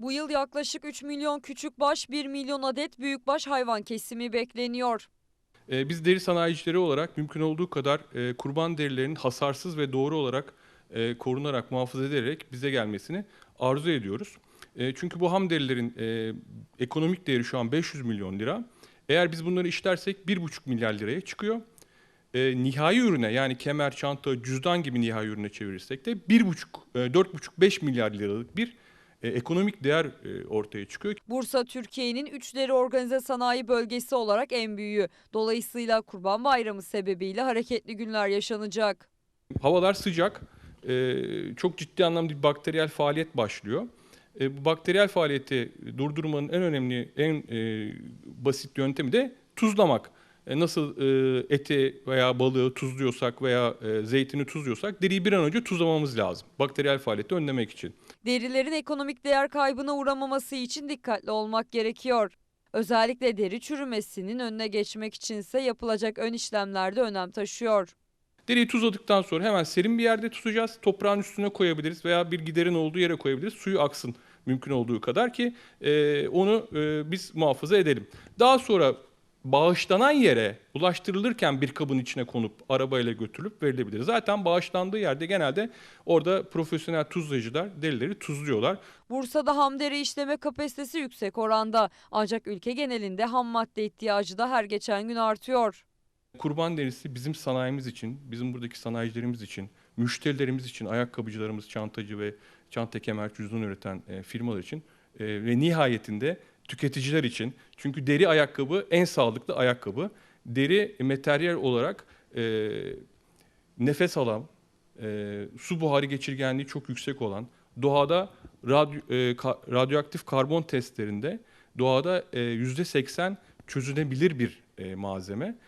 Bu yıl yaklaşık 3 milyon küçükbaş, 1 milyon adet büyükbaş hayvan kesimi bekleniyor. Ee, Biz deri sanayicileri olarak mümkün olduğu kadar e, kurban derilerinin hasarsız ve doğru olarak e, korunarak, muhafaza ederek bize gelmesini arzu ediyoruz. E, Çünkü bu ham derilerin ekonomik değeri şu an 500 milyon lira. Eğer biz bunları işlersek 1,5 milyar liraya çıkıyor. E, nihai ürüne yani kemer, çanta, cüzdan gibi nihai ürüne çevirirsek de 1,5, e, 4,5-5 milyar liralık bir e, ekonomik değer e, ortaya çıkıyor. Bursa Türkiye'nin üç deri organize sanayi bölgesi olarak en büyüğü. Dolayısıyla Kurban Bayramı sebebiyle hareketli günler yaşanacak. Havalar sıcak. Ee, çok ciddi anlamda bir bakteriyel faaliyet başlıyor. Bu bakteriyel faaliyeti durdurmanın en önemli, en e, basit yöntemi de tuzlamak. E, nasıl e, eti veya balığı tuzluyorsak veya e, zeytini tuzluyorsak deriyi bir an önce tuzlamamız lazım. Bakteriyel faaliyeti önlemek için. Derilerin ekonomik değer kaybına uğramaması için dikkatli olmak gerekiyor. Özellikle deri çürümesinin önüne geçmek içinse yapılacak ön işlemler de önem taşıyor. Deriyi tuzladıktan sonra hemen serin bir yerde tutacağız. Toprağın üstüne koyabiliriz veya bir giderin olduğu yere koyabiliriz. Suyu aksın mümkün olduğu kadar ki e, onu e, biz muhafaza edelim. Daha sonra bağışlanan yere ulaştırılırken bir kabın içine konup arabayla götürülüp verilebilir. Zaten bağışlandığı yerde genelde orada profesyonel tuzlayıcılar derileri tuzluyorlar. Bursa'da ham deri işleme kapasitesi yüksek oranda. Ancak ülke genelinde ham madde ihtiyacı da her geçen gün artıyor. Kurban derisi bizim sanayimiz için, bizim buradaki sanayicilerimiz için, müşterilerimiz için, ayakkabıcılarımız, çantacı ve çanta kemer cüzdan üreten e, firmalar için e, ve nihayetinde tüketiciler için. Çünkü deri ayakkabı en sağlıklı ayakkabı. Deri materyal olarak e, nefes alan, e, su buharı geçirgenliği çok yüksek olan, doğada radyo, e, ka- radyoaktif karbon testlerinde doğada e, %80 çözünebilir bir e, malzeme.